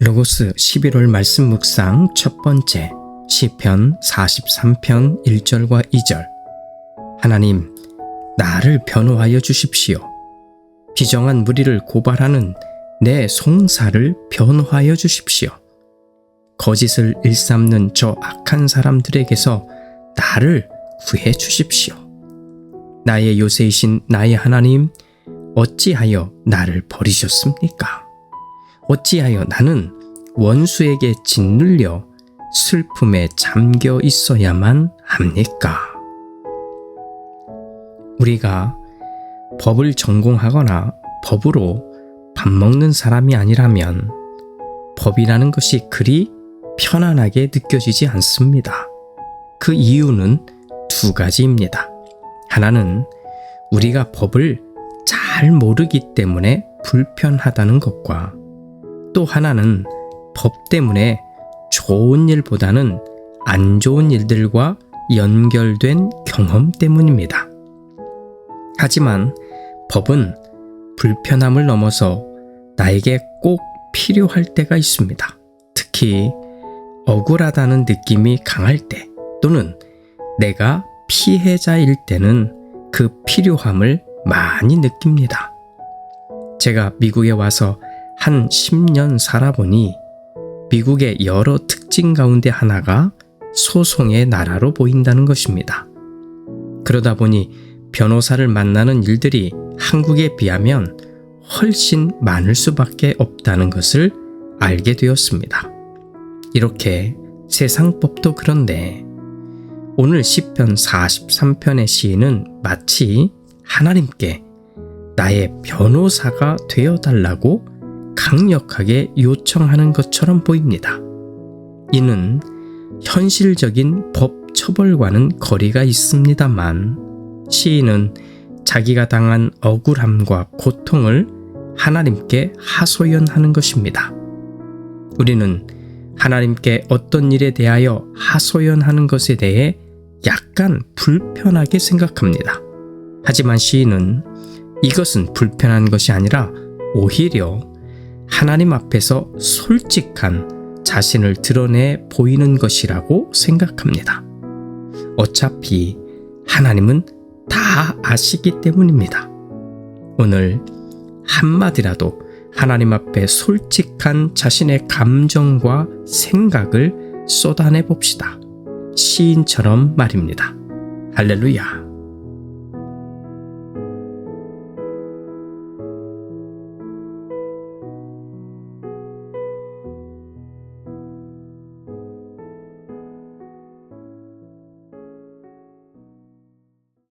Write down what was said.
로고스 11월 말씀 묵상 첫 번째 시편 43편 1절과 2절 하나님 나를 변호하여 주십시오. 비정한 무리를 고발하는 내 송사를 변호하여 주십시오. 거짓을 일삼는 저 악한 사람들에게서 나를 구해 주십시오. 나의 요새이신 나의 하나님 어찌하여 나를 버리셨습니까? 어찌하여 나는 원수에게 짓눌려 슬픔에 잠겨 있어야만 합니까? 우리가 법을 전공하거나 법으로 밥 먹는 사람이 아니라면 법이라는 것이 그리 편안하게 느껴지지 않습니다. 그 이유는 두 가지입니다. 하나는 우리가 법을 잘 모르기 때문에 불편하다는 것과 또 하나는 법 때문에 좋은 일보다는 안 좋은 일들과 연결된 경험 때문입니다. 하지만 법은 불편함을 넘어서 나에게 꼭 필요할 때가 있습니다. 특히 억울하다는 느낌이 강할 때 또는 내가 피해자일 때는 그 필요함을 많이 느낍니다. 제가 미국에 와서 한 10년 살아보니 미국의 여러 특징 가운데 하나가 소송의 나라로 보인다는 것입니다. 그러다 보니 변호사를 만나는 일들이 한국에 비하면 훨씬 많을 수밖에 없다는 것을 알게 되었습니다. 이렇게 세상 법도 그런데 오늘 시편 43편의 시인은 마치 하나님께 나의 변호사가 되어 달라고 강력하게 요청하는 것처럼 보입니다. 이는 현실적인 법 처벌과는 거리가 있습니다만 시인은 자기가 당한 억울함과 고통을 하나님께 하소연하는 것입니다. 우리는 하나님께 어떤 일에 대하여 하소연하는 것에 대해 약간 불편하게 생각합니다. 하지만 시인은 이것은 불편한 것이 아니라 오히려 하나님 앞에서 솔직한 자신을 드러내 보이는 것이라고 생각합니다. 어차피 하나님은 다 아시기 때문입니다. 오늘 한마디라도 하나님 앞에 솔직한 자신의 감정과 생각을 쏟아내 봅시다. 시인처럼 말입니다. 할렐루야.